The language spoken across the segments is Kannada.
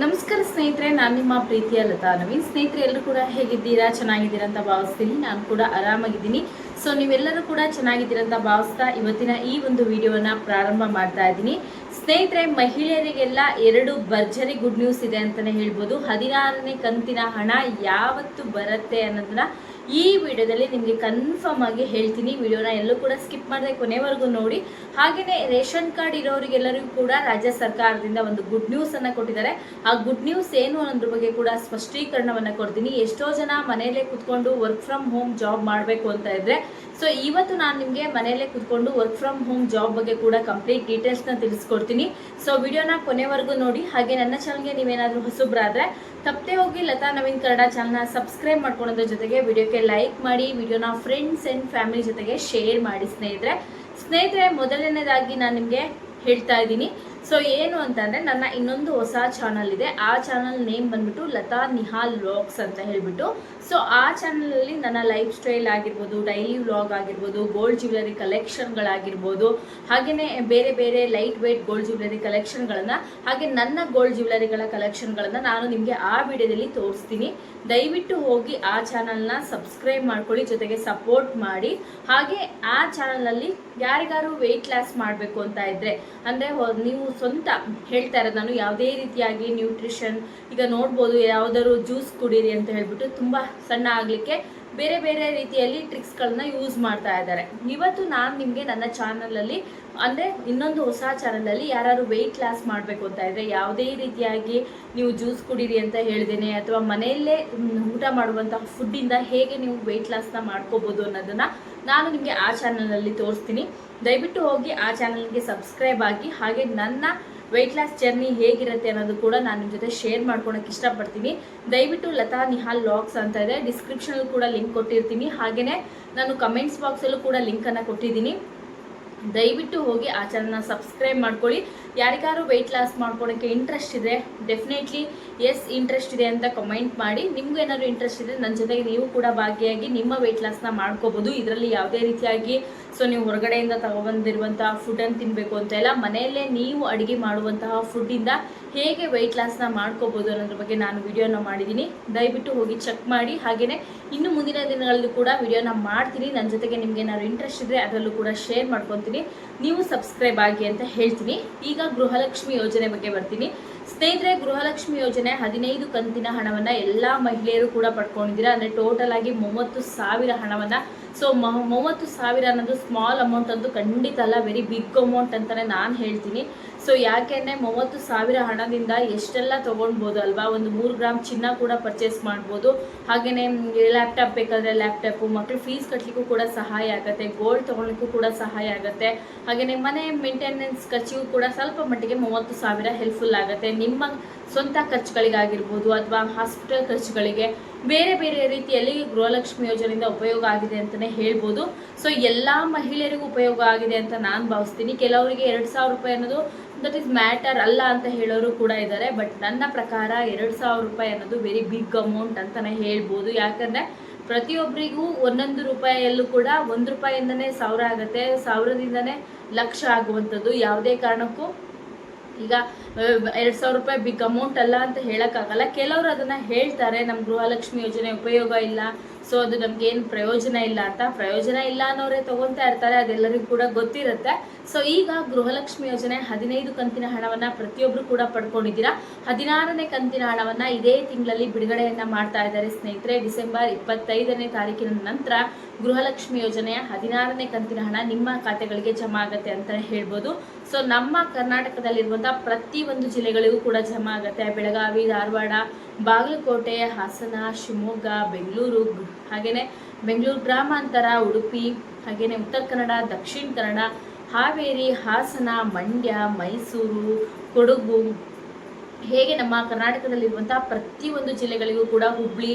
ನಮಸ್ಕಾರ ಸ್ನೇಹಿತರೆ, ನಾನು ನಿಮ್ಮ ಪ್ರೀತಿಯ ಲತಾ ನವೀನ್. ಸ್ನೇಹಿತರೆ ಎಲ್ಲರೂ ಕೂಡ ಹೇಗಿದ್ದೀರಾ? ಚೆನ್ನಾಗಿದ್ದೀರಾ ಅಂತ ಭಾವಿಸ್ತೀನಿ. ನಾನು ಕೂಡ ಆರಾಮಾಗಿದ್ದೀನಿ. ಸೊ ನೀವೆಲ್ಲರೂ ಕೂಡ ಚೆನ್ನಾಗಿದ್ದೀರಾ ಅಂತ ಭಾವಿಸ್ತಾ ಇವತ್ತಿನ ಈ ಒಂದು ವಿಡಿಯೋನ ಪ್ರಾರಂಭ ಮಾಡ್ತಾ ಇದ್ದೀನಿ. ಸ್ನೇಹಿತರೆ, ಮಹಿಳೆಯರಿಗೆಲ್ಲ ಎರಡು ಭರ್ಜರಿ ಗುಡ್ ನ್ಯೂಸ್ ಇದೆ ಅಂತಲೇ ಹೇಳ್ಬೋದು. ಹದಿನಾರನೇ ಕಂತಿನ ಹಣ ಯಾವತ್ತು ಬರುತ್ತೆ ಅನ್ನೋದನ್ನ ಈ ವಿಡಿಯೋದಲ್ಲಿ ನಿಮಗೆ ಕನ್ಫರ್ಮ್ ಆಗಿ ಹೇಳ್ತೀನಿ. ವಿಡಿಯೋನ ಎಲ್ಲೂ ಕೂಡ ಸ್ಕಿಪ್ ಮಾಡದೆ ಕೊನೆವರೆಗೂ ನೋಡಿ. ಹಾಗೆಯೇ ರೇಷನ್ ಕಾರ್ಡ್ ಇರೋರಿಗೆಲ್ಲರಿಗೂ ಕೂಡ ರಾಜ್ಯ ಸರ್ಕಾರದಿಂದ ಒಂದು ಗುಡ್ ನ್ಯೂಸನ್ನು ಕೊಟ್ಟಿದ್ದಾರೆ. ಆ ಗುಡ್ ನ್ಯೂಸ್ ಏನು ಅನ್ನೋದ್ರ ಬಗ್ಗೆ ಕೂಡ ಸ್ಪಷ್ಟೀಕರಣವನ್ನು ಕೊಡ್ತೀನಿ. ಎಷ್ಟೋ ಜನ ಮನೆಯಲ್ಲೇ ಕುತ್ಕೊಂಡು ವರ್ಕ್ ಫ್ರಮ್ ಹೋಮ್ ಜಾಬ್ ಮಾಡಬೇಕು ಅಂತ ಇದ್ದರೆ ಸೊ ಇವತ್ತು ನಾನು ನಿಮಗೆ ಮನೆಯಲ್ಲೇ ಕುತ್ಕೊಂಡು ವರ್ಕ್ ಫ್ರಮ್ ಹೋಮ್ ಜಾಬ್ ಬಗ್ಗೆ ಕೂಡ ಕಂಪ್ಲೀಟ್ ಡೀಟೇಲ್ಸ್ನ ತಿಳಿಸ್ಕೊಡ್ತೀನಿ. ಸೊ ವಿಡಿಯೋನ ಕೊನೆವರೆಗೂ ನೋಡಿ. ಹಾಗೆ ನನ್ನ ಚಾನಲ್ಗೆ ನೀವೇನಾದರೂ ಹೊಸಬ್ರಾದ್ರೆ, ತಪ್ಪದೆ ಹೋಗಿ ಲತಾ ನವೀನ್ ಕನ್ನಡ ಚಾನಲ್ನ ಸಬ್ಸ್ಕ್ರೈಬ್ ಮಾಡ್ಕೊಳೋದ್ರ ಜೊತೆಗೆ ವಿಡಿಯೋಕ್ಕೆ ಲೈಕ್ ಮಾಡಿ, ವಿಡಿಯೋನ ಫ್ರೆಂಡ್ಸ್ ಆ್ಯಂಡ್ ಫ್ಯಾಮಿಲಿ ಜೊತೆಗೆ ಶೇರ್ ಮಾಡಿ ಸ್ನೇಹಿತರೆ. ಸ್ನೇಹಿತರೆ, ಮೊದಲನೇದಾಗಿ ನಾನು ನಿಮಗೆ ಹೇಳ್ತಾ ಇದ್ದೀನಿ. ಸೊ ಏನು ಅಂತಂದರೆ, ನನ್ನ ಇನ್ನೊಂದು ಹೊಸ ಚಾನಲ್ ಇದೆ. ಆ ಚಾನಲ್ ನೇಮ್ ಬಂದ್ಬಿಟ್ಟು ಲತಾ ನಿಹಾಲ್ ವ್ಲಾಗ್ಸ್ ಅಂತ ಹೇಳ್ಬಿಟ್ಟು. ಸೊ ಆ ಚಾನಲಲ್ಲಿ ನನ್ನ ಲೈಫ್ ಸ್ಟೈಲ್ ಆಗಿರ್ಬೋದು ಡೈಲಿ ವ್ಲಾಗ್ ಆಗಿರ್ಬೋದು ಗೋಲ್ಡ್ ಜ್ಯುವೆಲರಿ ಕಲೆಕ್ಷನ್ಗಳಾಗಿರ್ಬೋದು ಹಾಗೆಯೇ ಬೇರೆ ಬೇರೆ ಲೈಟ್ ವೆಯ್ಟ್ ಗೋಲ್ಡ್ ಜ್ಯುವೆಲರಿ ಕಲೆಕ್ಷನ್ಗಳನ್ನು ಹಾಗೆ ನನ್ನ ಗೋಲ್ಡ್ ಜ್ಯುವೆಲರಿಗಳ ಕಲೆಕ್ಷನ್ಗಳನ್ನು ನಾನು ನಿಮಗೆ ಆ ವಿಡಿಯೋದಲ್ಲಿ ತೋರಿಸ್ತೀನಿ. ದಯವಿಟ್ಟು ಹೋಗಿ ಆ ಚಾನಲ್ನ ಸಬ್ಸ್ಕ್ರೈಬ್ ಮಾಡ್ಕೊಳ್ಳಿ, ಜೊತೆಗೆ ಸಪೋರ್ಟ್ ಮಾಡಿ. ಹಾಗೆ ಆ ಚಾನಲಲ್ಲಿ ಯಾರಿಗಾರು ವೆಯ್ಟ್ ಲಾಸ್ ಮಾಡಬೇಕು ಅಂತ ಇದ್ದರೆ ಅಂದರೆ ನೀವು ಸ್ವಂತ ಹೇಳ್ತಾ ಇರೋದು ನಾನು ಯಾವುದೇ ರೀತಿಯಾಗಿ ನ್ಯೂಟ್ರಿಷನ್ ಈಗ ನೋಡ್ಬೋದು, ಯಾವುದಾದ್ರು ಜ್ಯೂಸ್ ಕುಡೀರಿ ಅಂತ ಹೇಳ್ಬಿಟ್ಟು ತುಂಬ ಸಣ್ಣ ಆಗಲಿಕ್ಕೆ ಬೇರೆ ಬೇರೆ ರೀತಿಯಲ್ಲಿ ಟ್ರಿಕ್ಸ್ಗಳನ್ನ ಯೂಸ್ ಮಾಡ್ತಾ ಇದ್ದಾರೆ. ಇವತ್ತು ನಾನು ನಿಮಗೆ ನನ್ನ ಚಾನಲಲ್ಲಿ ಅಂದರೆ ಇನ್ನೊಂದು ಹೊಸ ಚಾನಲಲ್ಲಿ ಯಾರು ವೆಯ್ಟ್ ಲಾಸ್ ಮಾಡಬೇಕು ಅಂತ ಇದ್ದರೆ ಯಾವುದೇ ರೀತಿಯಾಗಿ ನೀವು ಜ್ಯೂಸ್ ಕುಡೀರಿ ಅಂತ ಹೇಳ್ದೇನೆ, ಅಥವಾ ಮನೆಯಲ್ಲೇ ಊಟ ಮಾಡುವಂತಹ ಫುಡ್ಡಿಂದ ಹೇಗೆ ನೀವು ವೆಯ್ಟ್ ಲಾಸ್ನ ಮಾಡ್ಕೋಬೋದು ಅನ್ನೋದನ್ನು ನಾನು ನಿಮಗೆ ಆ ಚಾನಲಲ್ಲಿ ತೋರಿಸ್ತೀನಿ. ದಯವಿಟ್ಟು ಹೋಗಿ ಆ ಚಾನಲ್ಗೆ ಸಬ್ಸ್ಕ್ರೈಬ್ ಆಗಿ, ಹಾಗೆ ನನ್ನ ವೆಯ್ಟ್ ಲಾಸ್ ಜರ್ನಿ ಹೇಗಿರುತ್ತೆ ಅನ್ನೋದು ಕೂಡ ನಾನು ನಿಮ್ಮ ಜೊತೆ ಶೇರ್ ಮಾಡ್ಕೊಳಕ್ಕೆ ಇಷ್ಟಪಡ್ತೀನಿ. ದಯವಿಟ್ಟು ಲತಾ ನಿಹಾಲ್ ಲಾಗ್ಸ್ ಅಂತ ಇದೆ. ಡಿಸ್ಕ್ರಿಪ್ಷನಲ್ಲಿ ಕೂಡ ಲಿಂಕ್ ಕೊಟ್ಟಿರ್ತೀನಿ. ಹಾಗೆಯೇ ನಾನು ಕಮೆಂಟ್ಸ್ ಬಾಕ್ಸಲ್ಲೂ ಕೂಡ ಲಿಂಕನ್ನು ಕೊಟ್ಟಿದ್ದೀನಿ. ದಯವಿಟ್ಟು ಹೋಗಿ ಆ ಚಾನಲ್ನ ಸಬ್ಸ್ಕ್ರೈಬ್ ಮಾಡ್ಕೊಳ್ಳಿ. ಯಾರಿಗಾರು ವೆಯ್ಟ್ ಲಾಸ್ ಮಾಡ್ಕೊಳಕ್ಕೆ ಇಂಟ್ರೆಸ್ಟ್ ಇದೆ ಡೆಫಿನೆಟ್ಲಿ ಎಸ್ ಇಂಟ್ರೆಸ್ಟ್ ಇದೆ ಅಂತ ಕಮೆಂಟ್ ಮಾಡಿ. ನಿಮ್ಗೂ ಏನಾದರೂ ಇಂಟ್ರೆಸ್ಟ್ ಇದೆ ನನ್ನ ಜೊತೆಗೆ ನೀವು ಕೂಡ ಭಾಗಿಯಾಗಿ ನಿಮ್ಮ ವೆಯ್ಟ್ ಲಾಸ್ನ ಮಾಡ್ಕೋಬೋದು. ಇದರಲ್ಲಿ ಯಾವುದೇ ರೀತಿಯಾಗಿ ಸೊ ನೀವು ಹೊರಗಡೆಯಿಂದ ತಗೊಬಂದಿರುವಂತಹ ಫುಡನ್ನು ತಿನ್ನಬೇಕು ಅಂತ ಇಲ್ಲ ಮನೆಯಲ್ಲೇ ನೀವು ಅಡುಗೆ ಮಾಡುವಂತಹ ಫುಡ್ಡಿಂದ ಹೇಗೆ ವೆಯ್ಟ್ ಲಾಸ್ನ ಮಾಡ್ಕೋಬೋದು ಅನ್ನೋದ್ರ ಬಗ್ಗೆ ನಾನು ವಿಡಿಯೋನ ಮಾಡಿದ್ದೀನಿ. ದಯವಿಟ್ಟು ಹೋಗಿ ಚೆಕ್ ಮಾಡಿ. ಹಾಗೆಯೇ ಇನ್ನು ಮುಂದಿನ ದಿನಗಳಲ್ಲಿ ಕೂಡ ವಿಡಿಯೋನ ಮಾಡ್ತೀನಿ. ನನ್ನ ಜೊತೆಗೆ ನಿಮ್ಗೆ ಏನಾದ್ರು ಇಂಟ್ರೆಸ್ಟ್ ಇದ್ದರೆ ಅದರಲ್ಲೂ ಕೂಡ ಶೇರ್ ಮಾಡ್ಕೊತೀನಿ. ನೀವು ಸಬ್ಸ್ಕ್ರೈಬ್ ಆಗಿ ಅಂತ ಹೇಳ್ತೀನಿ. ಈಗ ಗೃಹಲಕ್ಷ್ಮಿ ಯೋಜನೆ ಬಗ್ಗೆ ಬರ್ತೀನಿ. ಸ್ನೇಹಿತರೆ, ಗೃಹಲಕ್ಷ್ಮಿ ಯೋಜನೆ ಹದಿನೈದು ಕಂತಿನ ಹಣವನ್ನ ಎಲ್ಲಾ ಮಹಿಳೆಯರು ಕೂಡ ಪಡ್ಕೊಂಡಿದ್ದೀರಾ? ಅಂದ್ರೆ ಟೋಟಲ್ ಆಗಿ ಮೂವತ್ತು ಸಾವಿರ ಹಣವನ್ನ. ಸೊ ಮೂವತ್ತು ಸಾವಿರ ಅನ್ನೋದು ಸ್ಮಾಲ್ ಅಮೌಂಟ್ ಅಂತೂ ಖಂಡಿತ ಅಲ್ಲ ವೆರಿ ಬಿಗ್ ಅಮೌಂಟ್ ಅಂತಾನೆ ನಾನು ಹೇಳ್ತೀನಿ. ಸೊ ಯಾಕೆಂದರೆ ಮೂವತ್ತು ಸಾವಿರ ಹಣದಿಂದ ಎಷ್ಟೆಲ್ಲ ತೊಗೊಳ್ಬೋದು ಅಲ್ವಾ? ಒಂದು ಮೂರು ಗ್ರಾಮ್ ಚಿನ್ನ ಕೂಡ ಪರ್ಚೇಸ್ ಮಾಡ್ಬೋದು. ಹಾಗೆಯೇ ಲ್ಯಾಪ್ಟಾಪ್ ಬೇಕಾದರೆ ಲ್ಯಾಪ್ಟಾಪು ಮಕ್ಕಳು ಫೀಸ್ ಕಟ್ಟಲಿಕ್ಕೂ ಕೂಡ ಸಹಾಯ ಆಗುತ್ತೆ. ಗೋಲ್ಡ್ ತೊಗೊಳಕ್ಕೂ ಕೂಡ ಸಹಾಯ ಆಗುತ್ತೆ. ಹಾಗೆಯೇ ಮನೆ ಮೇಂಟೆನೆನ್ಸ್ ಖರ್ಚಿಗೂ ಕೂಡ ಸ್ವಲ್ಪ ಮಟ್ಟಿಗೆ ಮೂವತ್ತು ಸಾವಿರ ಹೆಲ್ಪ್ಫುಲ್ ಆಗುತ್ತೆ. ನಿಮ್ಮ ಸ್ವಂತ ಖರ್ಚುಗಳಿಗಾಗಿರ್ಬೋದು ಅಥವಾ ಹಾಸ್ಪಿಟಲ್ ಖರ್ಚುಗಳಿಗೆ ಬೇರೆ ಬೇರೆ ರೀತಿಯಲ್ಲಿ ಗೃಹಲಕ್ಷ್ಮಿ ಯೋಜನೆಯಿಂದ ಉಪಯೋಗ ಆಗಿದೆ ಅಂತಲೇ ಹೇಳ್ಬೋದು. ಸೊ ಎಲ್ಲ ಮಹಿಳೆಯರಿಗೂ ಉಪಯೋಗ ಆಗಿದೆ ಅಂತ ನಾನು ಭಾವಿಸ್ತೀನಿ. ಕೆಲವರಿಗೆ ಎರಡು ಸಾವಿರ ರೂಪಾಯಿ ಅನ್ನೋದು ದಟ್ ಇಸ್ ಮ್ಯಾಟರ್ ಅಲ್ಲ ಅಂತ ಹೇಳೋರು ಕೂಡ ಇದ್ದಾರೆ. ಬಟ್ ನನ್ನ ಪ್ರಕಾರ ಎರಡು ಸಾವಿರ ರೂಪಾಯಿ ಅನ್ನೋದು ವೆರಿ ಬಿಗ್ ಅಮೌಂಟ್ ಅಂತಲೇ ಹೇಳ್ಬೋದು. ಯಾಕಂದರೆ ಪ್ರತಿಯೊಬ್ಬರಿಗೂ ಒಂದೊಂದು ರೂಪಾಯಿಯಲ್ಲೂ ಕೂಡ ಒಂದು ರೂಪಾಯಿಂದನೇ ಸಾವಿರ ಆಗುತ್ತೆ. ಸಾವಿರದಿಂದನೇ ಲಕ್ಷ ಆಗುವಂಥದ್ದು. ಯಾವುದೇ ಕಾರಣಕ್ಕೂ ಈಗ ಎರಡು ಸಾವಿರ ರೂಪಾಯಿ ಬಿಗ್ ಅಮೌಂಟ್ ಅಲ್ಲ ಅಂತ ಹೇಳೋಕ್ಕಾಗಲ್ಲ. ಕೆಲವರು ಅದನ್ನು ಹೇಳ್ತಾರೆ ನಮ್ಮ ಗೃಹಲಕ್ಷ್ಮಿ ಯೋಜನೆ ಉಪಯೋಗ ಇಲ್ಲ ಸೊ ಅದು ನಮ್ಗೆ ಏನು ಪ್ರಯೋಜನ ಇಲ್ಲ ಅಂತ. ಪ್ರಯೋಜನ ಇಲ್ಲ ಅನ್ನೋರೇ ತಗೊತಾ ಇರ್ತಾರೆ, ಅದೆಲ್ಲರಿಗೂ ಕೂಡ ಗೊತ್ತಿರುತ್ತೆ. ಸೊ ಈಗ ಗೃಹಲಕ್ಷ್ಮಿ ಯೋಜನೆ ಹದಿನೈದು ಕಂತಿನ ಹಣವನ್ನ ಪ್ರತಿಯೊಬ್ಬರು ಕೂಡ ಪಡ್ಕೊಂಡಿದ್ದೀರಾ? ಹದಿನಾರನೇ ಕಂತಿನ ಹಣವನ್ನ ಇದೇ ತಿಂಗಳಲ್ಲಿ ಬಿಡುಗಡೆಯನ್ನ ಮಾಡ್ತಾ ಇದ್ದಾರೆ ಸ್ನೇಹಿತರೆ. ಡಿಸೆಂಬರ್ ಇಪ್ಪತ್ತೈದನೇ ತಾರೀಕಿನ ನಂತರ ಗೃಹಲಕ್ಷ್ಮಿ ಯೋಜನೆಯ ಹದಿನಾರನೇ ಕಂತಿನ ಹಣ ನಿಮ್ಮ ಖಾತೆಗಳಿಗೆ ಜಮಾ ಆಗುತ್ತೆ ಅಂತ ಹೇಳ್ಬೋದು. ಸೊ ನಮ್ಮ ಕರ್ನಾಟಕದಲ್ಲಿರುವಂಥ ಪ್ರತಿ ಒಂದು ಜಿಲ್ಲೆಗಳಿಗೂ ಕೂಡ ಜಮಾ ಆಗುತ್ತೆ. ಬೆಳಗಾವಿ, ಧಾರವಾಡ ಬಾಗಲಕೋಟೆ, ಹಾಸನ, ಶಿವಮೊಗ್ಗ, ಬೆಂಗಳೂರು ಹಾಗೆಯೇ ಬೆಂಗಳೂರು ಗ್ರಾಮಾಂತರ, ಉಡುಪಿ ಹಾಗೆಯೇ ಉತ್ತರ ಕನ್ನಡ, ದಕ್ಷಿಣ ಕನ್ನಡ, ಹಾವೇರಿ, ಹಾಸನ, ಮಂಡ್ಯ, ಮೈಸೂರು, ಕೊಡಗು ಹೇಗೆ ನಮ್ಮ ಕರ್ನಾಟಕದಲ್ಲಿರುವಂತಹ ಪ್ರತಿಯೊಂದು ಜಿಲ್ಲೆಗಳಿಗೂ ಕೂಡ ಹುಬ್ಳಿ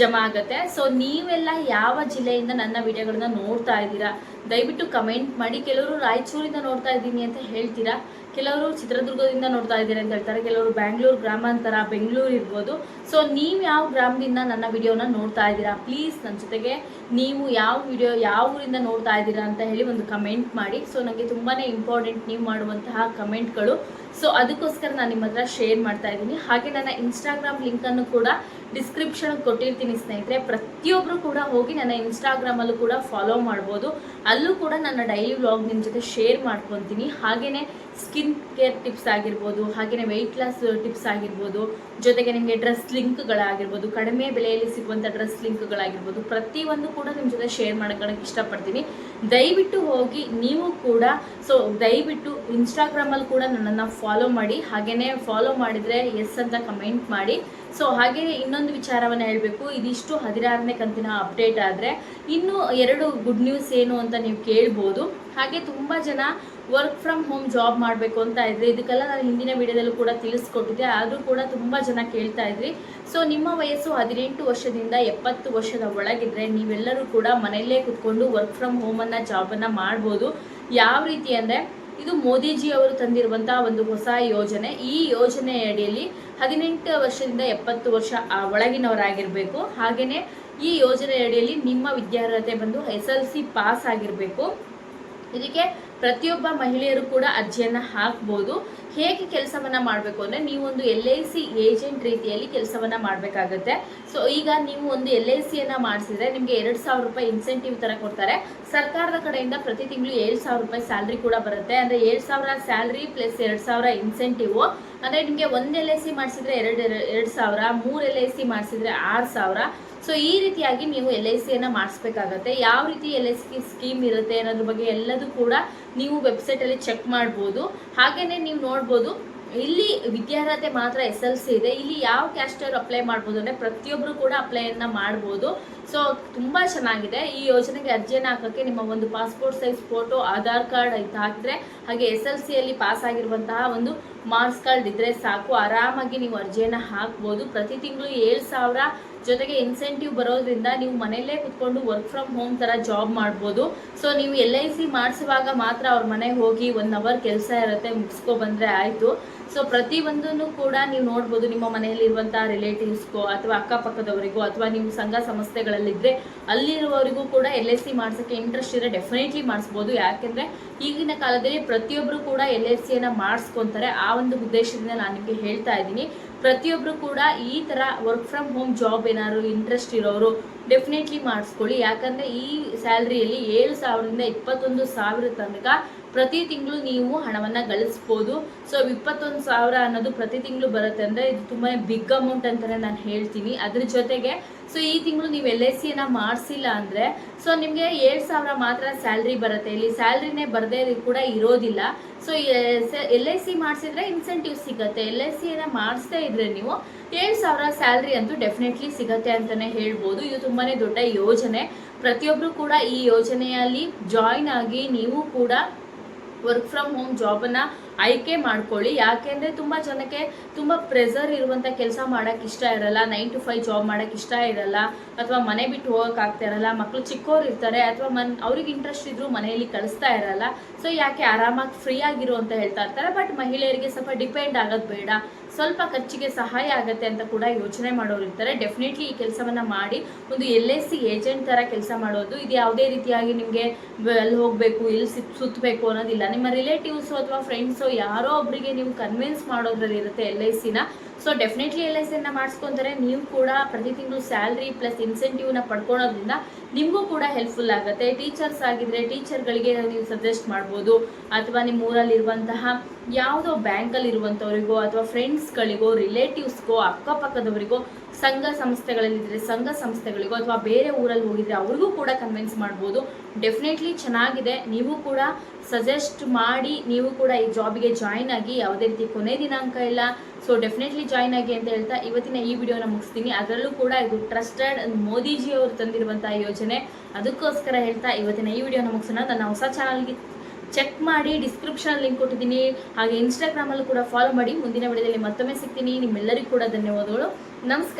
ಜಮಾ ಆಗುತ್ತೆ. ಸೊ ನೀವೆಲ್ಲ ಯಾವ ಜಿಲ್ಲೆಯಿಂದ ನನ್ನ ವಿಡಿಯೋಗಳನ್ನ ನೋಡ್ತಾ ಇದ್ದೀರಾ? ದಯವಿಟ್ಟು ಕಮೆಂಟ್ ಮಾಡಿ. ಕೆಲವರು ರಾಯಚೂರಿಂದ ನೋಡ್ತಾ ಇದ್ದೀನಿ ಅಂತ ಹೇಳ್ತೀರಾ? ಕೆಲವರು ಚಿತ್ರದುರ್ಗದಿಂದ ನೋಡ್ತಾ ಇದ್ದೀರಾ ಅಂತ ಹೇಳ್ತಾರೆ. ಕೆಲವರು ಬ್ಯಾಂಗ್ಳೂರು ಗ್ರಾಮಾಂತರ, ಬೆಂಗಳೂರು ಇರ್ಬೋದು. ಸೊ ನೀವು ಯಾವ ಗ್ರಾಮದಿಂದ ನನ್ನ ವಿಡಿಯೋನ ನೋಡ್ತಾ ಇದ್ದೀರಾ? ಪ್ಲೀಸ್ ನನ್ನ ಜೊತೆಗೆ ನೀವು ಯಾವ ವಿಡಿಯೋ ಯಾವ ಊರಿಂದ ನೋಡ್ತಾ ಇದ್ದೀರಾ ಅಂತ ಹೇಳಿ ಒಂದು ಕಮೆಂಟ್ ಮಾಡಿ. ಸೊ ನನಗೆ ತುಂಬಾ ಇಂಪಾರ್ಟೆಂಟ್ ನೀವು ಮಾಡುವಂತಹ ಕಮೆಂಟ್ಗಳು ಸೊ ಅದಕ್ಕೋಸ್ಕರ ನಾನು ನಿಮ್ಮ ಹತ್ರ ಶೇರ್ ಮಾಡ್ತಾ ಇದ್ದೀನಿ. ಹಾಗೆ ನನ್ನ ಇನ್ಸ್ಟಾಗ್ರಾಮ್ ಲಿಂಕನ್ನು ಕೂಡ ಡಿಸ್ಕ್ರಿಪ್ಷನ್ ಕೊಟ್ಟಿರ್ತೀನಿ ಸ್ನೇಹಿತರೆ. ಪ್ರತಿಯೊಬ್ಬರು ಕೂಡ ಹೋಗಿ ನನ್ನ ಇನ್ಸ್ಟಾಗ್ರಾಮಲ್ಲೂ ಕೂಡ ಫಾಲೋ ಮಾಡ್ಬೋದು. ಅಲ್ಲೂ ಕೂಡ ನನ್ನ ಡೈಲಿ ವ್ಲಾಗ್ ನಿಮ್ಮ ಜೊತೆ ಶೇರ್ ಮಾಡ್ಕೊತೀನಿ. ಹಾಗೆಯೇ ಸ್ಕಿನ್ ಕೇರ್ ಟಿಪ್ಸ್ ಆಗಿರ್ಬೋದು ಹಾಗೆಯೇ ವೆಯ್ಟ್ ಲಾಸ್ ಟಿಪ್ಸ್ ಆಗಿರ್ಬೋದು, ಜೊತೆಗೆ ನಿಮಗೆ ಡ್ರೆಸ್ ಲಿಂಕ್ಗಳಾಗಿರ್ಬೋದು ಕಡಿಮೆ ಬೆಲೆಯಲ್ಲಿ ಸಿಗುವಂಥ ಡ್ರೆಸ್ ಲಿಂಕ್ಗಳಾಗಿರ್ಬೋದು ಪ್ರತಿಯೊಂದು ಕೂಡ ನಿಮ್ಮ ಜೊತೆ ಶೇರ್ ಮಾಡ್ಕೊಳಕ್ಕೆ ಇಷ್ಟಪಡ್ತೀನಿ. ದಯವಿಟ್ಟು ಹೋಗಿ ನೀವು ಕೂಡ ಸೊ ದಯವಿಟ್ಟು ಇನ್ಸ್ಟಾಗ್ರಾಮಲ್ಲಿ ಕೂಡ ನನ್ನನ್ನು ಫಾಲೋ ಮಾಡಿ ಹಾಗೆಯೇ ಫಾಲೋ ಮಾಡಿದರೆ ಎಸ್ ಅಂತ ಕಮೆಂಟ್ ಮಾಡಿ. ಸೊ ಹಾಗೆ ಇನ್ನೊಂದು ವಿಚಾರವನ್ನು ಹೇಳಬೇಕು. ಇದಿಷ್ಟು ಹದಿನಾರನೇ ಕಂತಿನ ಅಪ್ಡೇಟ್ ಆದರೆ ಇನ್ನು ಎರಡು ಗುಡ್ ನ್ಯೂಸ್ ಏನು ಅಂತ ನೀವು ಕೇಳ್ಬೋದು. ಹಾಗೆ ತುಂಬ ಜನ ವರ್ಕ್ ಫ್ರಮ್ ಹೋಮ್ ಜಾಬ್ ಮಾಡಬೇಕು ಅಂತ ಇದ್ರೆ ಇದಕ್ಕೆಲ್ಲ ನಾನು ಹಿಂದಿನ ವಿಡಿಯೋದಲ್ಲೂ ಕೂಡ ತಿಳಿಸ್ಕೊಟ್ಟಿದ್ದೆ. ಆದರೂ ಕೂಡ ತುಂಬ ಜನ ಕೇಳ್ತಾ ಇದ್ರಿ. ಸೊ ನಿಮ್ಮ ವಯಸ್ಸು ಹದಿನೆಂಟು ವರ್ಷದಿಂದ ಎಪ್ಪತ್ತು ವರ್ಷದ ಒಳಗಿದ್ರೆ ನೀವೆಲ್ಲರೂ ಕೂಡ ಮನೆಯಲ್ಲೇ ಕುತ್ಕೊಂಡು ವರ್ಕ್ ಫ್ರಮ್ ಹೋಮನ್ನು ಜಾಬನ್ನು ಮಾಡ್ಬೋದು. ಯಾವ ರೀತಿ ಅಂದರೆ ಇದು ಮೋದಿಜಿ ಅವರು ತಂದಿರುವಂತಹ ಒಂದು ಹೊಸ ಯೋಜನೆ. ಈ ಯೋಜನೆ ಅಡಿಯಲ್ಲಿ ಹದಿನೆಂಟು ವರ್ಷದಿಂದ ಎಪ್ಪತ್ತು ವರ್ಷ ಒಳಗಿನವರಾಗಿರ್ಬೇಕು. ಹಾಗೆಯೇ ಈ ಯೋಜನೆ ಅಡಿಯಲ್ಲಿ ನಿಮ್ಮ ವಿದ್ಯಾರ್ಹತೆ ಬಂದು ಎಸ್ ಎಲ್ ಸಿ ಪಾಸ್ ಆಗಿರಬೇಕು. ಇದಕ್ಕೆ ಪ್ರತಿಯೊಬ್ಬ ಮಹಿಳೆಯರು ಕೂಡ ಅರ್ಜಿಯನ್ನು ಹಾಕ್ಬೋದು. ಹೇಗೆ ಕೆಲಸವನ್ನ ಮಾಡಬೇಕು ಅಂದರೆ ನೀವೊಂದು ಎಲ್ ಐ ಸಿ ಏಜೆಂಟ್ ರೀತಿಯಲ್ಲಿ ಕೆಲಸವನ್ನ ಮಾಡಬೇಕಾಗುತ್ತೆ. ಸೊ ಈಗ ನೀವು ಒಂದು ಎಲ್ ಐ ಸಿಯನ್ನು ಮಾಡಿಸಿದ್ರೆ ನಿಮಗೆ ಎರಡು ಸಾವಿರ ರೂಪಾಯಿ ಇನ್ಸೆಂಟಿವ್ ಥರ ಕೊಡ್ತಾರೆ. ಸರ್ಕಾರದ ಕಡೆಯಿಂದ ಪ್ರತಿ ತಿಂಗಳು ಏಳು ಸಾವಿರ ರೂಪಾಯಿ ಸ್ಯಾಲ್ರಿ ಕೂಡ ಬರುತ್ತೆ. ಅಂದರೆ ಏಳು ಸಾವಿರ ಸ್ಯಾಲ್ರಿ ಪ್ಲಸ್ ಎರಡು ಸಾವಿರ ಇನ್ಸೆಂಟಿವ್ ಅಂದರೆ ನಿಮಗೆ ಒಂದು ಎಲ್ ಐ ಸಿ ಮಾಡಿಸಿದ್ರೆ ಎರಡು ಎರಡು ಸಾವಿರ, ಮೂರು ಎಲ್ ಐ ಸಿ ಮಾಡಿಸಿದ್ರೆ ಆರು ಸಾವಿರ. ಸೊ ಈ ರೀತಿಯಾಗಿ ನೀವು ಎಲ್ ಐ ಸಿಯನ್ನು ಮಾಡಿಸ್ಬೇಕಾಗತ್ತೆ. ಯಾವ ರೀತಿ ಎಲ್ ಐ ಸಿ ಸ್ಕೀಮ್ ಇರುತ್ತೆ ಅನ್ನೋದ್ರ ಬಗ್ಗೆ ಎಲ್ಲದೂ ಕೂಡ ನೀವು ವೆಬ್ಸೈಟಲ್ಲಿ ಚೆಕ್ ಮಾಡ್ಬೋದು. ಹಾಗೆಯೇ ನೀವು ನೋಡ್ಬೋದು ಇಲ್ಲಿ ವಿದ್ಯಾರ್ಹತೆ ಮಾತ್ರ ಎಸ್ ಎಲ್ ಸಿ ಇದೆ. ಇಲ್ಲಿ ಯಾವ ಕ್ಯಾಸ್ಟರ್ ಅಪ್ಲೈ ಮಾಡ್ಬೋದು ಅಂದರೆ ಪ್ರತಿಯೊಬ್ಬರು ಕೂಡ ಅಪ್ಲೈಯನ್ನು ಮಾಡ್ಬೋದು. ಸೊ ತುಂಬ ಚೆನ್ನಾಗಿದೆ. ಈ ಯೋಜನೆಗೆ ಅರ್ಜಿಯನ್ನು ಹಾಕೋಕ್ಕೆ ನಿಮ್ಮ ಒಂದು passport size photo Aadhaar card ಇದು ಹಾಕಿದ್ರೆ ಹಾಗೆ ಎಸ್ ಎಲ್ ಸಿಯಲ್ಲಿ ಪಾಸ್ ಆಗಿರುವಂತಹ ಒಂದು ಮಾರ್ಕ್ಸ್ ಕಾರ್ಡ್ ಇದ್ದರೆ ಸಾಕು. ಆರಾಮಾಗಿ ನೀವು ಅರ್ಜಿಯನ್ನು ಹಾಕ್ಬೋದು. ಪ್ರತಿ ತಿಂಗಳು ಏಳು ಸಾವಿರ ಜೊತೆಗೆ ಇನ್ಸೆಂಟಿವ್ ಬರೋದ್ರಿಂದ ನೀವು ಮನೆಯಲ್ಲೇ ಕುತ್ಕೊಂಡು ವರ್ಕ್ ಫ್ರಮ್ ಹೋಮ್ ಥರ ಜಾಬ್ ಮಾಡ್ಬೋದು. ಸೊ ನೀವು ಎಲ್ ಐ ಸಿ ಮಾಡಿಸುವಾಗ ಮಾತ್ರ ಅವ್ರ ಮನೆಗೆ ಹೋಗಿ ಒನ್ ಅವರ್ ಕೆಲಸ ಇರುತ್ತೆ, ಮುಗಿಸ್ಕೊ ಬಂದರೆ ಆಯಿತು. ಸೊ ಪ್ರತಿಯೊಂದನ್ನು ಕೂಡ ನೀವು ನೋಡ್ಬೋದು, ನಿಮ್ಮ ಮನೆಯಲ್ಲಿರುವಂಥ ರಿಲೇಟಿವ್ಸ್ಗೋ ಅಥವಾ ಅಕ್ಕಪಕ್ಕದವರಿಗೋ ಅಥವಾ ನೀವು ಸಂಘ ಸಂಸ್ಥೆಗಳಲ್ಲಿದ್ದರೆ ಅಲ್ಲಿರುವವರಿಗೂ ಕೂಡ ಎಲ್ ಎಸ್ ಸಿ ಮಾಡ್ಸೋಕ್ಕೆ ಇಂಟ್ರೆಸ್ಟ್ ಇದ್ರೆ ಡೆಫಿನೆಟ್ಲಿ ಮಾಡಿಸ್ಬೋದು. ಯಾಕೆಂದರೆ ಈಗಿನ ಕಾಲದಲ್ಲಿ ಪ್ರತಿಯೊಬ್ಬರು ಕೂಡ ಎಲ್ ಎಸ್ ಸಿಯನ್ನು ಮಾಡಿಸ್ಕೊತಾರೆ. ಆ ಒಂದು ಉದ್ದೇಶದಿಂದ ನಾನು ನಿಮಗೆ ಹೇಳ್ತಾ ಇದ್ದೀನಿ. ಪ್ರತಿಯೊಬ್ಬರು ಕೂಡ ಈ ಥರ ವರ್ಕ್ ಫ್ರಮ್ ಹೋಮ್ ಜಾಬ್ ಏನಾದ್ರು ಇಂಟ್ರೆಸ್ಟ್ ಇರೋರು ಡೆಫಿನೆಟ್ಲಿ ಮಾಡಿಸ್ಕೊಳ್ಳಿ. ಯಾಕಂದರೆ ಈ ಸ್ಯಾಲ್ರಿಯಲ್ಲಿ ಏಳು ಸಾವಿರದಿಂದ ಇಪ್ಪತ್ತೊಂದು ಸಾವಿರ ತನಕ ಪ್ರತಿ ತಿಂಗಳು ನೀವು ಹಣವನ್ನು ಗಳಿಸ್ಬೋದು. ಸೊ ಇಪ್ಪತ್ತೊಂದು ಸಾವಿರ ಅನ್ನೋದು ಪ್ರತಿ ತಿಂಗಳು ಬರುತ್ತೆ ಅಂದರೆ ಇದು ತುಂಬಾ ಬಿಗ್ ಅಮೌಂಟ್ ಅಂತಲೇ ನಾನು ಹೇಳ್ತೀನಿ. ಅದ್ರ ಜೊತೆಗೆ ಸೊ ಈ ತಿಂಗಳು ನೀವು ಎಲ್ ಐ ಸಿಯನ್ನು ಮಾಡಿಸಿಲ್ಲ ಅಂದರೆ ಸೊ ನಿಮಗೆ ಏಳು ಸಾವಿರ ಮಾತ್ರ ಸ್ಯಾಲ್ರಿ ಬರುತ್ತೆ. ಇಲ್ಲಿ ಸ್ಯಾಲ್ರಿನೇ ಬರದೇ ಕೂಡ ಇರೋದಿಲ್ಲ. ಸೊ ಎಲ್ ಐ ಸಿ ಮಾಡಿಸಿದ್ರೆ ಇನ್ಸೆಂಟಿವ್ ಸಿಗುತ್ತೆ. ಎಲ್ ಐ ಸಿಯನ್ನು ಮಾಡಿಸ್ದೇ ಇದ್ರೆ ನೀವು ಏಳು ಸಾವಿರ ಸ್ಯಾಲ್ರಿ ಅಂತೂ ಡೆಫಿನೆಟ್ಲಿ ಸಿಗತ್ತೆ ಅಂತಲೇ ಹೇಳ್ಬೋದು. ಇದು ತುಂಬಾ ದೊಡ್ಡ ಯೋಜನೆ. ಪ್ರತಿಯೊಬ್ಬರು ಕೂಡ ಈ ಯೋಜನೆಯಲ್ಲಿ ಜಾಯ್ನ್ ಆಗಿ ನೀವು ಕೂಡ ವರ್ಕ್ ಫ್ರಮ್ ಹೋಮ್ ಜಾಬನ್ನು ಆಯ್ಕೆ ಮಾಡ್ಕೊಳ್ಳಿ. ಯಾಕೆಂದರೆ ತುಂಬ ಜನಕ್ಕೆ ತುಂಬ ಪ್ರೆಸರ್ ಇರುವಂಥ ಕೆಲಸ ಮಾಡೋಕ್ಕೆ ಇಷ್ಟ ಇರಲ್ಲ ನೈನ್ ಟು ಫೈವ್ ಜಾಬ್ ಮಾಡೋಕ್ಕೆ ಇಷ್ಟ ಇರಲ್ಲ, ಅಥವಾ ಮನೆ ಬಿಟ್ಟು ಹೋಗೋಕ್ಕಾಗ್ತಾ ಇರಲ್ಲ ಮಕ್ಕಳು ಚಿಕ್ಕವ್ರು ಇರ್ತಾರೆ, ಅಥವಾ ಮನ್, ಅವ್ರಿಗೆ ಇಂಟ್ರೆಸ್ಟ್ ಇದ್ದರೂ ಮನೆಯಲ್ಲಿ ಕಳಿಸ್ತಾ ಇರಲ್ಲ. ಸೊ ಯಾಕೆ ಆರಾಮಾಗಿ ಫ್ರೀ ಆಗಿರು ಅಂತ ಹೇಳ್ತಾ ಇರ್ತಾರೆ ಬಟ್ ಮಹಿಳೆಯರಿಗೆ ಸ್ವಲ್ಪ ಡಿಪೆಂಡ್ ಆಗೋದು ಬೇಡ. ಸ್ವಲ್ಪ ಖರ್ಚಿಗೆ ಸಹಾಯ ಆಗುತ್ತೆ ಅಂತ ಕೂಡ ಯೋಚನೆ ಮಾಡೋರು ಇರ್ತಾರೆ. ಡೆಫಿನೆಟ್ಲಿ ಈ ಕೆಲಸವನ್ನು ಮಾಡಿ ಒಂದು ಎಲ್ ಎಸ್ ಸಿ ಏಜೆಂಟ್ ಥರ ಕೆಲಸ ಮಾಡೋದು, ಇದು ಯಾವುದೇ ರೀತಿಯಾಗಿ ನಿಮಗೆ ಅಲ್ಲಿ ಹೋಗಬೇಕು, ಎಲ್ಲಿ ಸಿತ್ ಸುತ್ತಬೇಕು ಅನ್ನೋದಿಲ್ಲ. ನಿಮ್ಮ ರಿಲೇಟಿವ್ಸು ಅಥವಾ ಫ್ರೆಂಡ್ಸು ಯಾರೋ ಒಬ್ಬರಿಗೆ ನೀವು ಕನ್ವಿನ್ಸ್ ಮಾಡೋದ್ರಲ್ಲಿ ಇರುತ್ತೆ ಎಲ್ ಐ ಸಿನ ಸೊ ಡೆಫಿನೆಟ್ಲಿ ಎಲ್ ಐ ಸಿನ ಮಾಡಿಸ್ಕೊಂತಾರೆ. ನೀವು ಕೂಡ ಪ್ರತಿ ತಿಂಗಳು ಸ್ಯಾಲ್ರಿ ಪ್ಲಸ್ ಇನ್ಸೆಂಟಿವ್ನ ಪಡ್ಕೊಳೋದ್ರಿಂದ ನಿಮಗೂ ಕೂಡ ಹೆಲ್ಪ್ಫುಲ್ ಆಗುತ್ತೆ. ಟೀಚರ್ಸ್ ಆಗಿದ್ರೆ ಟೀಚರ್ಗಳಿಗೆ ನೀವು ಸಜೆಸ್ಟ್ ಮಾಡ್ಬೋದು. ಅಥವಾ ನಿಮ್ಮ ಊರಲ್ಲಿರುವಂತಹ ಯಾವುದೋ ಬ್ಯಾಂಕಲ್ಲಿ ಇರುವಂಥವರಿಗೋ ಅಥವಾ ಫ್ರೆಂಡ್ಸ್ಗಳಿಗೋ ರಿಲೇಟಿವ್ಸ್ಗೋ ಅಕ್ಕಪಕ್ಕದವರಿಗೋ, ಸಂಘ ಸಂಸ್ಥೆಗಳಲ್ಲಿದ್ದರೆ ಸಂಘ ಸಂಸ್ಥೆಗಳಿಗೋ ಅಥವಾ ಬೇರೆ ಊರಲ್ಲಿ ಹೋಗಿದ್ರೆ ಅವ್ರಿಗೂ ಕೂಡ ಕನ್ವಿನ್ಸ್ ಮಾಡ್ಬೋದು. ಡೆಫಿನೆಟ್ಲಿ ಚೆನ್ನಾಗಿದೆ. ನೀವು ಕೂಡ ಸಜೆಸ್ಟ್ ಮಾಡಿ ನೀವು ಕೂಡ ಈ ಜಾಬಿಗೆ ಜಾಯ್ನ್ ಆಗಿ ಯಾವುದೇ ರೀತಿ ಕೊನೆ ದಿನಾಂಕ ಇಲ್ಲ. ಸೊ ಡೆಫಿನೆಟ್ಲಿ ಜಾಯ್ನ್ ಆಗಿ ಅಂತ ಹೇಳ್ತಾ ಇವತ್ತಿನ ಈ ವಿಡಿಯೋನ ಮುಗಿಸ್ತೀನಿ. ಅದರಲ್ಲೂ ಕೂಡ ಇದು ಟ್ರಸ್ಟೆಡ್ ಮೋದಿಜಿ ಅವರು ತಂದಿರುವಂತಹ ಯೋಜನೆ. ಅದಕ್ಕೋಸ್ಕರ ಹೇಳ್ತಾ ಇವತ್ತಿನ ಈ ವಿಡಿಯೋನ ಮುಗಿಸೋಣ. ನನ್ನ ಹೊಸ ಚಾನಲ್ಗೆ ಚೆಕ್ ಮಾಡಿ ಡಿಸ್ಕ್ರಿಪ್ಷನ್ ಲಿಂಕ್ ಕೊಟ್ಟಿದ್ದೀನಿ. ಹಾಗೆ ಇನ್ಸ್ಟಾಗ್ರಾಮಲ್ಲೂ ಕೂಡ ಫಾಲೋ ಮಾಡಿ. ಮುಂದಿನ ವಿಡಿಯೋದಲ್ಲಿ ಮತ್ತೊಮ್ಮೆ ಸಿಗ್ತೀನಿ. ನಿಮ್ಮೆಲ್ಲರಿಗೂ ಕೂಡ ಧನ್ಯವಾದಗಳು. ನಮಸ್ಕಾರ.